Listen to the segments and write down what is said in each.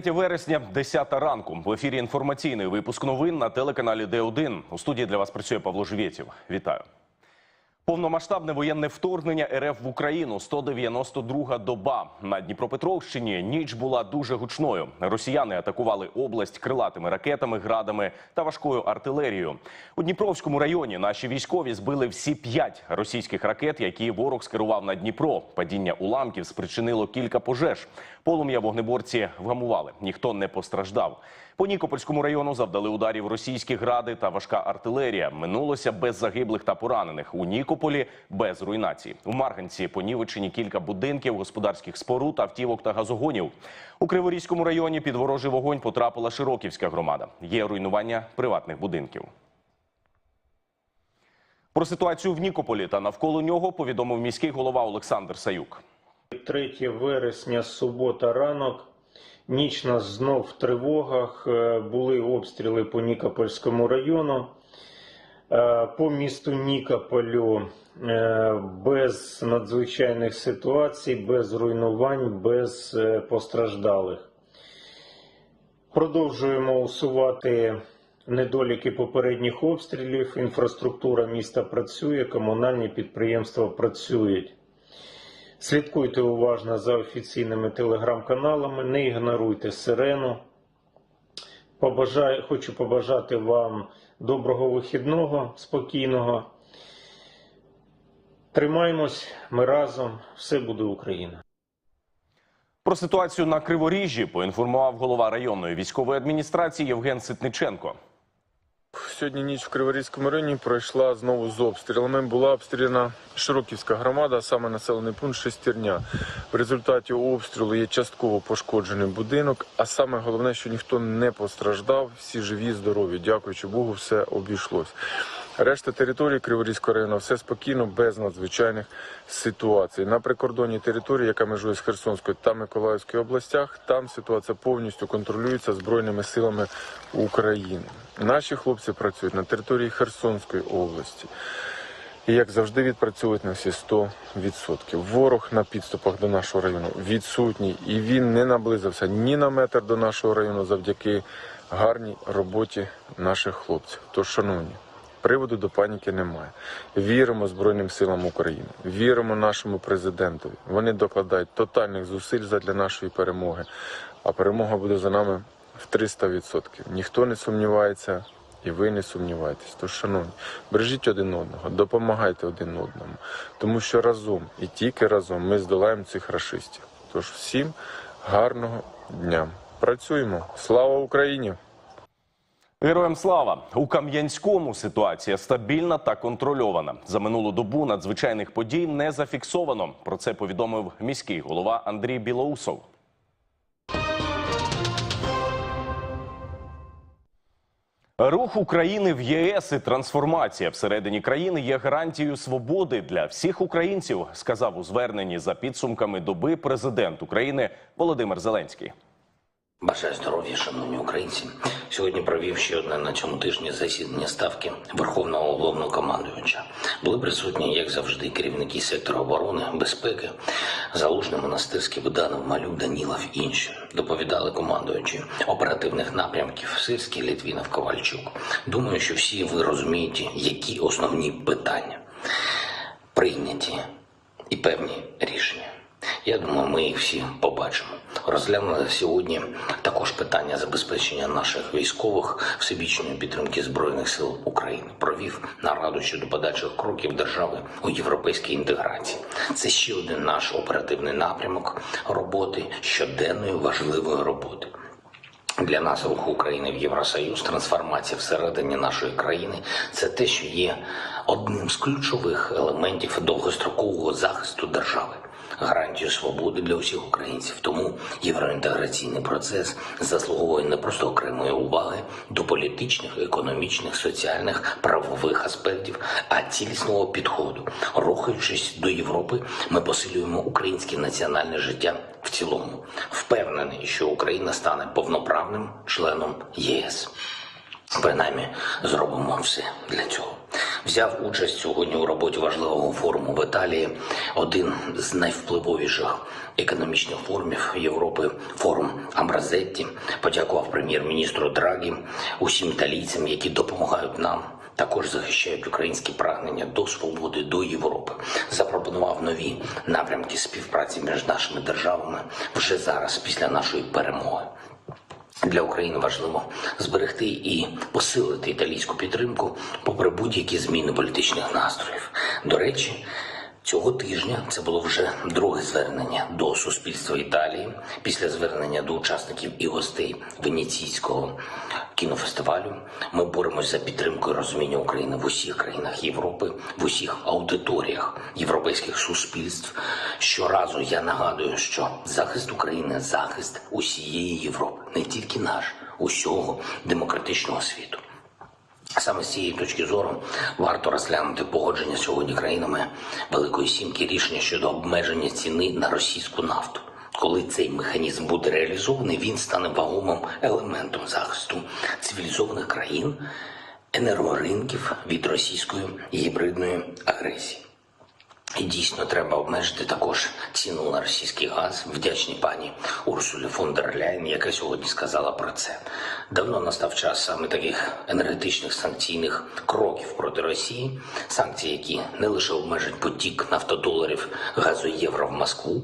3 вересня, 10 ранку. В ефірі інформаційний випуск новин на телеканалі Д1. У студії для вас працює Павло Живєтєв. Вітаю. Повномасштабне воєнне вторгнення РФ в Україну 192 доба на Дніпропетровщині. Ніч була дуже гучною. Росіяни атакували область крилатими ракетами, градами та важкою артилерією. У Дніпровському районі наші військові збили всі п'ять російських ракет, які ворог скерував на Дніпро. Падіння уламків спричинило кілька пожеж. Полум'я вогнеборці вгамували. Ніхто не постраждав. По Нікопольському району завдали ударів російські гради та важка артилерія. Минулося без загиблих та поранених. У Нікополі без руйнації. У Марганці понівечені кілька будинків, господарських споруд, автівок та газогонів. У Криворізькому районі під ворожий вогонь потрапила Широківська громада. Є руйнування приватних будинків. Про ситуацію в Нікополі та навколо нього повідомив міський голова Олександр Саюк. 3 вересня, субота, ранок. Ніч нас знов в тривогах. Е, Були обстріли по Нікопольському району. Е, По місту Нікополю е, без надзвичайних ситуацій, без руйнувань, без постраждалих. Продовжуємо усувати недоліки попередніх обстрілів. Інфраструктура міста працює, комунальні підприємства працюють. Слідкуйте уважно за офіційними телеграм-каналами, не ігноруйте сирену. Побажаю, хочу побажати вам доброго вихідного, спокійного. Тримаємось, ми разом, все буде Україна. Про ситуацію на Криворіжжі поінформував голова районної військової адміністрації Євген Ситниченко. Сьогодні ніч в Криворізькому районі пройшла знову з обстрілами. Була обстріляна Широківська громада, саме населений пункт Шестерня. В результаті обстрілу є частково пошкоджений будинок, а саме головне, що ніхто не постраждав, всі живі, здорові. Дякуючи Богу, все обійшлось. Решта території Криворізького району все спокійно, без надзвичайних ситуацій. На прикордонній території, яка межує з Херсонською та Миколаївською областях, там ситуація повністю контролюється збройними силами України. Наші хлопці працюють на території Херсонської області. І як завжди відпрацьовують на всі 100%. Ворог на підступах до нашого району відсутній, і він не наблизився ні на метр до нашого району завдяки гарній роботі наших хлопців. Тож, шановні, приводу до паніки немає. Віримо Збройним силам України, віримо нашому президентові. Вони докладають тотальних зусиль задля нашої перемоги. А перемога буде за нами в 300%. Ніхто не сумнівається. І ви не сумнівайтесь. Тож, шановні, бережіть один одного, допомагайте один одному, тому що разом і тільки разом ми здолаємо цих рашистів. Тож всім гарного дня. Працюємо. Слава Україні! Героям слава у Кам'янському ситуація стабільна та контрольована. За минулу добу надзвичайних подій не зафіксовано. Про це повідомив міський голова Андрій Білоусов. Рух України в ЄС і трансформація всередині країни є гарантією свободи для всіх українців, сказав у зверненні за підсумками доби президент України Володимир Зеленський. Бажаю здоров'я, шановні українці. Сьогодні провів ще одне на цьому тижні засідання ставки Верховного головнокомандуюча. Були присутні, як завжди, керівники сектору оборони, безпеки, Залужний, Монастирський, Буданов, Малюк, Данілов і інші. Доповідали командуючі оперативних напрямків Сирський, Літвінов, Ковальчук. Думаю, що всі ви розумієте, які основні питання прийняті і певні рішення. Я думаю, ми їх всі побачимо. Розглянули сьогодні також питання забезпечення наших військових всебічної підтримки збройних сил України. Провів нараду щодо подальших кроків держави у європейській інтеграції. Це ще один наш оперативний напрямок роботи щоденної важливої роботи. Для нас рух України в Євросоюз, трансформація всередині нашої країни це те, що є одним з ключових елементів довгострокового захисту держави, гарантію свободи для усіх українців. Тому євроінтеграційний процес заслуговує не просто окремої уваги до політичних, економічних, соціальних, правових аспектів, а цілісного підходу. Рухаючись до Європи, ми посилюємо українське національне життя в цілому. Впевнений, що Україна стане повноправним членом ЄС. Принаймні, зробимо все для цього. Взяв участь сьогодні у роботі важливого форуму в Італії, один з найвпливовіших економічних форумів Європи, форум Амбразетті. Подякував прем'єр-міністру Драгі, усім італійцям, які допомагають нам. Також захищають українські прагнення до свободи до Європи. Запропонував нові напрямки співпраці між нашими державами вже зараз, після нашої перемоги. Для України важливо зберегти і посилити італійську підтримку попри будь-які зміни політичних настроїв. До речі, цього тижня це було вже друге звернення до суспільства Італії після звернення до учасників і гостей Венеційського кінофестивалю. Ми боремось за підтримку і розуміння України в усіх країнах Європи, в усіх аудиторіях європейських суспільств. Щоразу я нагадую, що захист України захист усієї Європи, не тільки наш, усього демократичного світу. Саме з цієї точки зору варто розглянути погодження сьогодні країнами Великої Сімки рішення щодо обмеження ціни на російську нафту. Коли цей механізм буде реалізований, він стане вагомим елементом захисту цивілізованих країн, енергоринків від російської гібридної агресії. І дійсно треба обмежити також ціну на російський газ. Вдячні пані Урсулі фон дер Ляйн, яка сьогодні сказала про це. Давно настав час саме таких енергетичних санкційних кроків проти Росії, санкції, які не лише обмежать потік нафтодоларів газу євро в Москву,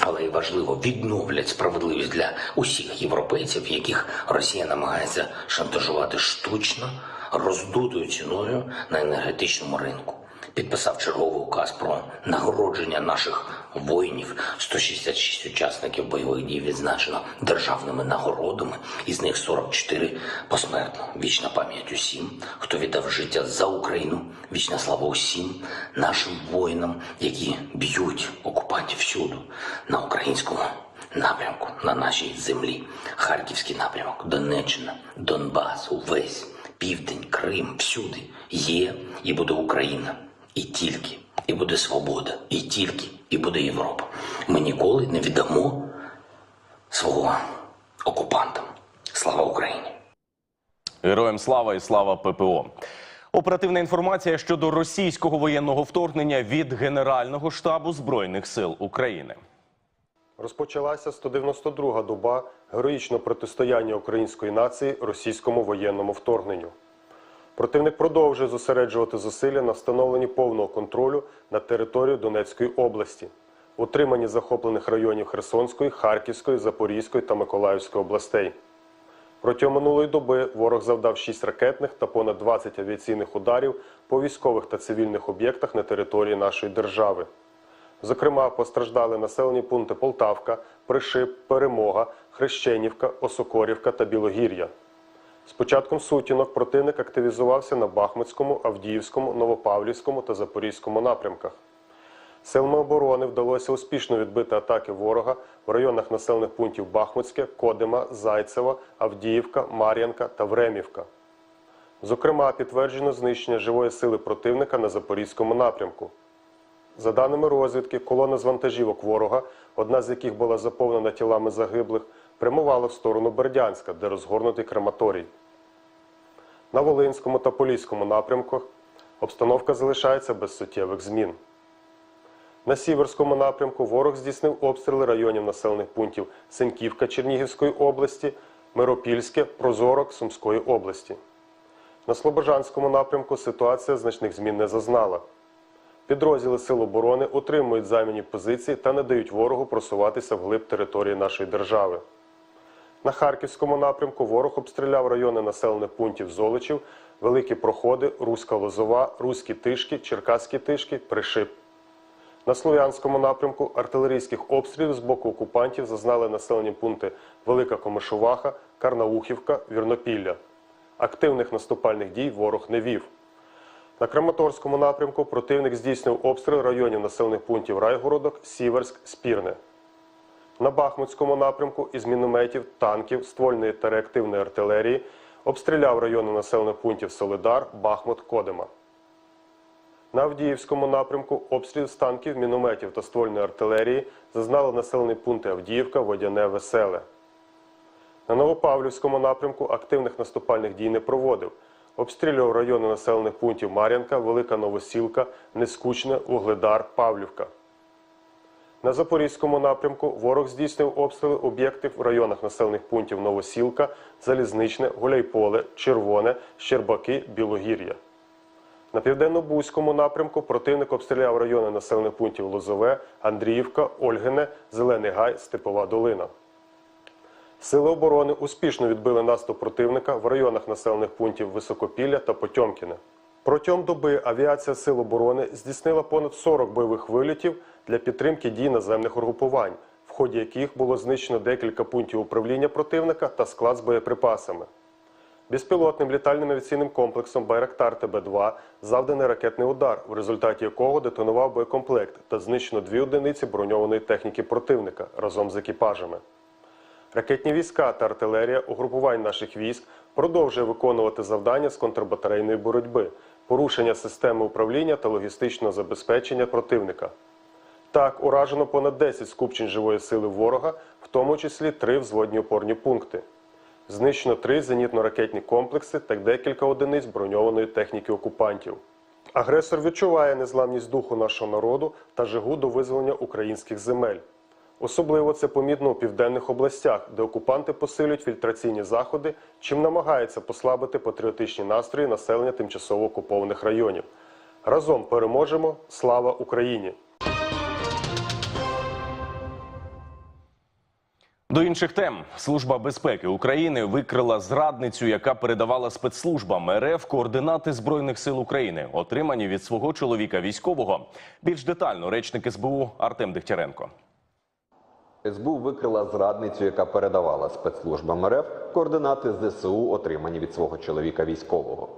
але й важливо відновлять справедливість для усіх європейців, яких Росія намагається шантажувати штучно роздутою ціною на енергетичному ринку. Підписав черговий указ про нагородження наших воїнів. 166 учасників бойових дій відзначено державними нагородами, із них 44 посмертно. Вічна пам'ять усім, хто віддав життя за Україну. Вічна слава усім нашим воїнам, які б'ють окупантів всюду на українському напрямку, на нашій землі. Харківський напрямок, Донеччина, Донбас, увесь південь, Крим, всюди є і буде Україна. І тільки, і буде свобода, і тільки, і буде Європа. Ми ніколи не віддамо свого окупантам. Слава Україні! Героям слава і слава ППО. Оперативна інформація щодо російського воєнного вторгнення від Генерального штабу Збройних сил України. Розпочалася 192-га доба героїчного протистояння української нації російському воєнному вторгненню. Противник продовжує зосереджувати зусилля на встановленні повного контролю над територією Донецької області, утриманні захоплених районів Херсонської, Харківської, Запорізької та Миколаївської областей. Протягом минулої доби ворог завдав 6 ракетних та понад 20 авіаційних ударів по військових та цивільних об'єктах на території нашої держави. Зокрема, постраждали населені пункти Полтавка, Пришип, Перемога, Хрещенівка, Осокорівка та Білогір'я. З початком сутінок противник активізувався на Бахмутському, Авдіївському, Новопавлівському та Запорізькому напрямках. Силами оборони вдалося успішно відбити атаки ворога в районах населених пунктів Бахмутське, Кодима, Зайцево, Авдіївка, Мар'янка та Времівка. Зокрема, підтверджено знищення живої сили противника на Запорізькому напрямку. За даними розвідки, колона з вантажівок ворога, одна з яких була заповнена тілами загиблих, прямувала в сторону Бердянська, де розгорнутий крематорій. На Волинському та Поліському напрямках обстановка залишається без суттєвих змін. На Сіверському напрямку ворог здійснив обстріли районів населених пунктів Сеньківка Чернігівської області, Миропільське, Прозорок Сумської області. На Слобожанському напрямку ситуація значних змін не зазнала. Підрозділи Сил оборони утримують займані позиції та не дають ворогу просуватися вглиб території нашої держави. На Харківському напрямку ворог обстріляв райони населених пунктів Золочів, Великі Проходи, Руська Лозова, Руські Тишки, Черкаські Тишки, Пришип. На Слов'янському напрямку артилерійських обстрілів з боку окупантів зазнали населені пункти Велика Комишуваха, Карнаухівка, Вірнопілля. Активних наступальних дій ворог не вів. На Краматорському напрямку противник здійснив обстріл районів населених пунктів Райгородок, Сіверськ, Спірне. На Бахмутському напрямку із мінометів, танків, ствольної та реактивної артилерії обстріляв райони населених пунктів Солидар, Бахмут, Кодима. На Авдіївському напрямку обстріл з танків, мінометів та ствольної артилерії зазнали населені пункти Авдіївка, Водяне, Веселе. На Новопавлівському напрямку активних наступальних дій не проводив. Обстрілював райони населених пунктів Мар'янка, Велика Новосілка, Нескучне, Вугледар, Павлівка. На Запорізькому напрямку ворог здійснив обстріли об'єктів в районах населених пунктів Новосілка, Залізничне, Гуляйполе, Червоне, Щербаки, Білогір'я. На південно-бузькому напрямку противник обстріляв райони населених пунктів Лозове, Андріївка, Ольгине, Зелений Гай, Степова Долина. Сили оборони успішно відбили наступ противника в районах населених пунктів Високопілля та Потьомкіне. Протягом доби авіація Сил оборони здійснила понад 40 бойових вилітів для підтримки дій наземних угрупувань, в ході яких було знищено декілька пунктів управління противника та склад з боєприпасами. Безпілотним літальним авіаційним комплексом Байрактар ТБ-2 завданий ракетний удар, в результаті якого детонував боєкомплект та знищено дві одиниці броньованої техніки противника разом з екіпажами. Ракетні війська та артилерія угрупувань наших військ продовжує виконувати завдання з контрбатарейної боротьби, порушення системи управління та логістичного забезпечення противника. Так, уражено понад 10 скупчень живої сили ворога, в тому числі три взводні опорні пункти. Знищено три зенітно-ракетні комплекси та декілька одиниць броньованої техніки окупантів. Агресор відчуває незламність духу нашого народу та жагу до визволення українських земель. Особливо це помітно у південних областях, де окупанти посилюють фільтраційні заходи, чим намагаються послабити патріотичні настрої населення тимчасово окупованих районів. Разом переможемо! Слава Україні! До інших тем Служба безпеки України викрила зрадницю, яка передавала спецслужбам РФ координати збройних сил України, отримані від свого чоловіка військового. Більш детально речник СБУ Артем Дегтяренко. СБУ викрила зрадницю, яка передавала спецслужбам РФ координати ЗСУ, отримані від свого чоловіка військового.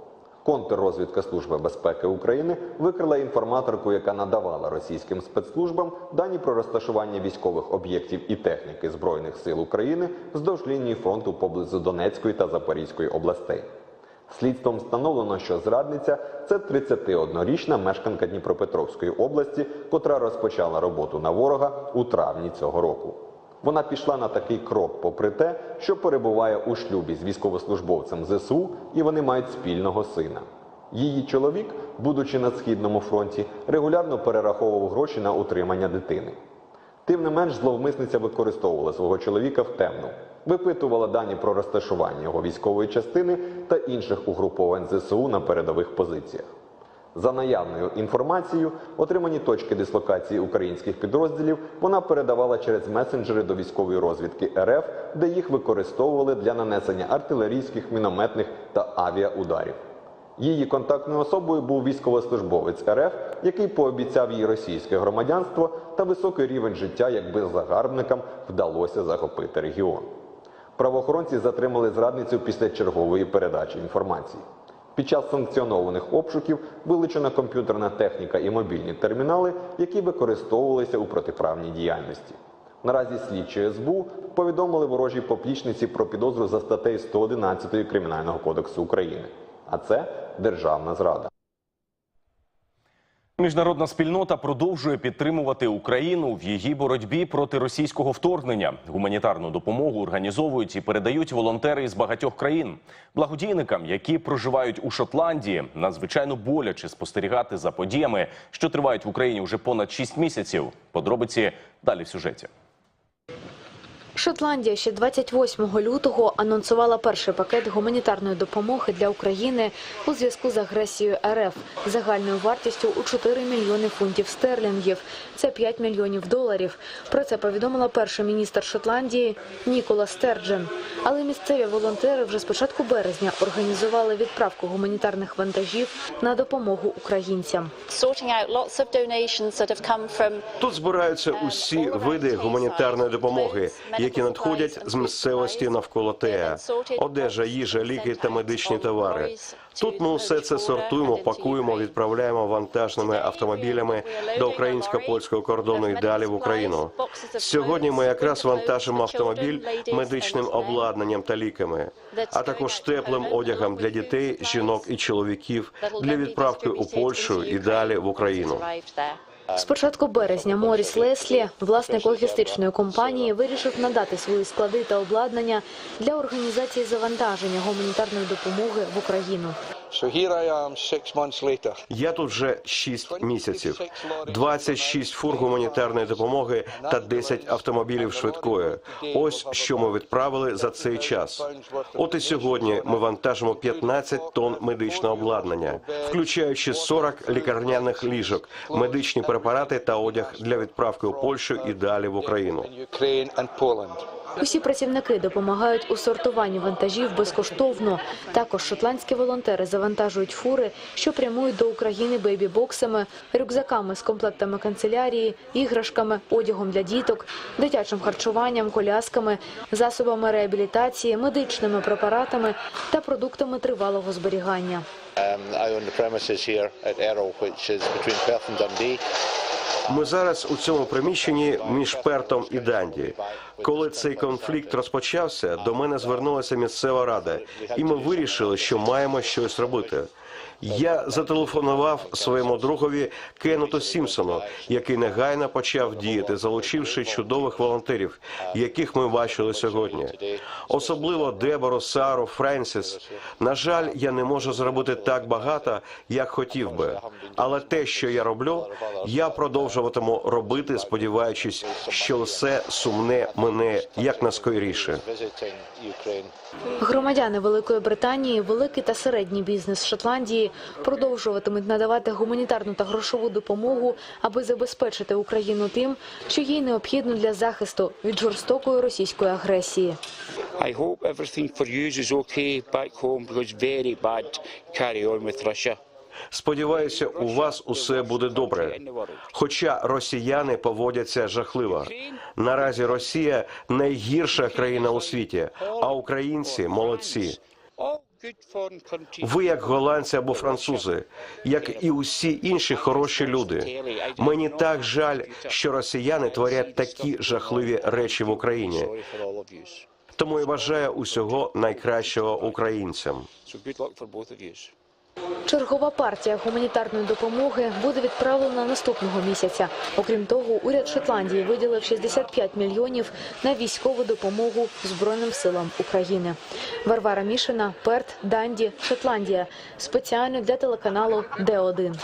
Контррозвідка Служби безпеки України викрила інформаторку, яка надавала російським спецслужбам дані про розташування військових об'єктів і техніки Збройних сил України вздовж лінії фронту поблизу Донецької та Запорізької областей. Слідством встановлено, що зрадниця це 31-річна мешканка Дніпропетровської області, котра розпочала роботу на ворога у травні цього року. Вона пішла на такий крок, попри те, що перебуває у шлюбі з військовослужбовцем ЗСУ, і вони мають спільного сина. Її чоловік, будучи на східному фронті, регулярно перераховував гроші на утримання дитини. Тим не менш, зловмисниця використовувала свого чоловіка в темну, випитувала дані про розташування його військової частини та інших угруповань ЗСУ на передових позиціях. За наявною інформацією, отримані точки дислокації українських підрозділів вона передавала через месенджери до військової розвідки РФ, де їх використовували для нанесення артилерійських, мінометних та авіаударів. Її контактною особою був військовослужбовець РФ, який пообіцяв їй російське громадянство та високий рівень життя, якби загарбникам вдалося захопити регіон. Правоохоронці затримали зрадницю після чергової передачі інформації. Під час санкціонованих обшуків вилучена комп'ютерна техніка і мобільні термінали, які використовувалися у протиправній діяльності. Наразі слідчі СБУ повідомили ворожій поплічниці про підозру за статтею 111 Кримінального кодексу України. А це державна зрада. Міжнародна спільнота продовжує підтримувати Україну в її боротьбі проти російського вторгнення. Гуманітарну допомогу організовують і передають волонтери із багатьох країн. Благодійникам, які проживають у Шотландії, надзвичайно боляче спостерігати за подіями, що тривають в Україні вже понад 6 місяців. Подробиці далі в сюжеті. Шотландія ще 28 лютого анонсувала перший пакет гуманітарної допомоги для України у зв'язку з агресією РФ загальною вартістю у 4 мільйони фунтів стерлінгів. Це 5 мільйонів доларів. Про це повідомила перший міністр Шотландії Нікола Стерджен. Але місцеві волонтери вже з початку березня організували відправку гуманітарних вантажів на допомогу українцям. Тут збираються усі види гуманітарної допомоги, які надходять з місцевості навколо ТЕА. Одежа, їжа, ліки та медичні товари. Тут ми усе це сортуємо, пакуємо, відправляємо вантажними автомобілями до українсько-польського кордону і далі в Україну. Сьогодні ми якраз вантажимо автомобіль медичним обладнанням та ліками, а також теплим одягом для дітей, жінок і чоловіків для відправки у Польщу і далі в Україну. З початку березня Моріс Леслі, власник логістичної компанії, вирішив надати свої склади та обладнання для організації завантаження гуманітарної допомоги в Україну. Я тут вже 6 місяців. 26 фур гуманітарної допомоги та 10 автомобілів швидкої. Ось що ми відправили за цей час. От і сьогодні ми вантажимо 15 тонн медичного обладнання, включаючи 40 лікарняних ліжок, медичні препарати та одяг для відправки у Польщу і далі в Україну. Усі працівники допомагають у сортуванні вантажів безкоштовно. Також шотландські волонтери завантажують фури, що прямують до України бейбі-боксами, рюкзаками з комплектами канцелярії, іграшками, одягом для діток, дитячим харчуванням, колясками, засобами реабілітації, медичними препаратами та продуктами тривалого зберігання. Um, I own the premises here at Errol, which is between Perth. Ми зараз у цьому приміщенні між Пертом і Данді. Коли цей конфлікт розпочався, до мене звернулася місцева рада, і ми вирішили, що маємо щось робити. Я зателефонував своєму другові Кеннету Сімпсону, який негайно почав діяти, залучивши чудових волонтерів, яких ми бачили сьогодні. Особливо Дебору, Сару, Френсіс. На жаль, я не можу зробити так багато, як хотів би. Але те, що я роблю, я продовжуватиму робити, сподіваючись, що все сумне мене якнаскоріше. Visiting Громадяни Великої Британії, великий та середній бізнес Шотландії продовжуватимуть надавати гуманітарну та грошову допомогу, аби забезпечити Україну тим, що їй необхідно для захисту від жорстокої російської агресії. I hope everything for you is okay back home because very bad carry on with Russia. Сподіваюся, у вас усе буде добре. Хоча росіяни поводяться жахливо. Наразі Росія найгірша країна у світі, а українці молодці. Ви як голландці або французи, як і усі інші хороші люди. Мені так жаль, що росіяни творять такі жахливі речі в Україні. Тому я бажаю усього найкращого українцям. Чергова партія гуманітарної допомоги буде відправлена наступного місяця. Окрім того, уряд Шотландії виділив 65 мільйонів на військову допомогу Збройним силам України. Варвара Мішина, Перт, Данді, Шотландія. Спеціально для телеканалу Д1.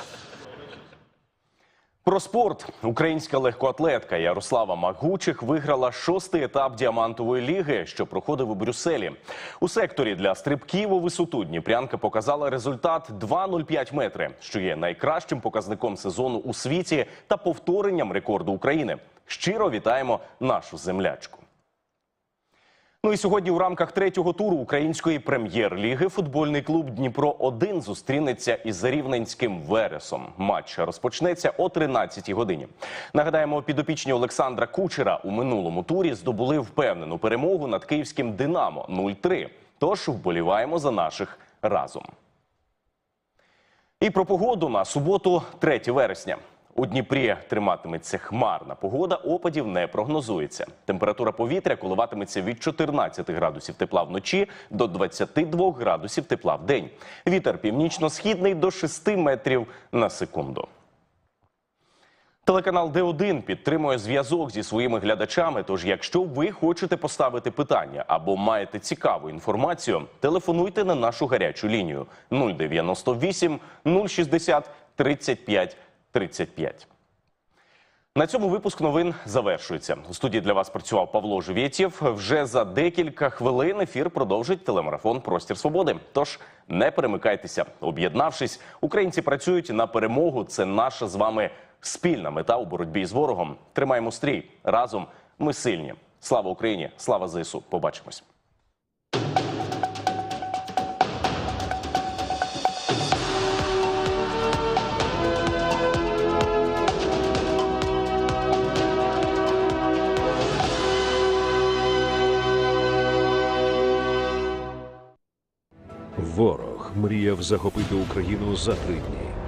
Про спорт українська легкоатлетка Ярослава Магучих виграла шостий етап діамантової ліги, що проходив у Брюсселі. У секторі для стрибків у висоту Дніпрянка показала результат 2,05 метри, що є найкращим показником сезону у світі та повторенням рекорду України. Щиро вітаємо нашу землячку. Ну і сьогодні у рамках третього туру української прем'єр-ліги футбольний клуб Дніпро 1 зустрінеться із Рівненським Вересом. Матч розпочнеться о 13-й годині. Нагадаємо, підопічні Олександра Кучера у минулому турі здобули впевнену перемогу над київським Динамо 0-3. Тож вболіваємо за наших разом. І про погоду на суботу, 3 вересня. У Дніпрі триматиметься хмарна погода, опадів не прогнозується. Температура повітря коливатиметься від 14 градусів тепла вночі до 22 градусів тепла в день. Вітер північно-східний до 6 метрів на секунду. Телеканал Д1 підтримує зв'язок зі своїми глядачами. Тож, якщо ви хочете поставити питання або маєте цікаву інформацію, телефонуйте на нашу гарячу лінію 098 060 35 35. На цьому випуск новин завершується. У студії для вас працював Павло Живєтєв. Вже за декілька хвилин ефір продовжить телемарафон Простір свободи. Тож не перемикайтеся. Об'єднавшись, українці працюють на перемогу. Це наша з вами спільна мета у боротьбі з ворогом. Тримаємо стрій разом. Ми сильні. Слава Україні! Слава ЗСУ! Побачимось. Мріяв захопити Україну за три дні.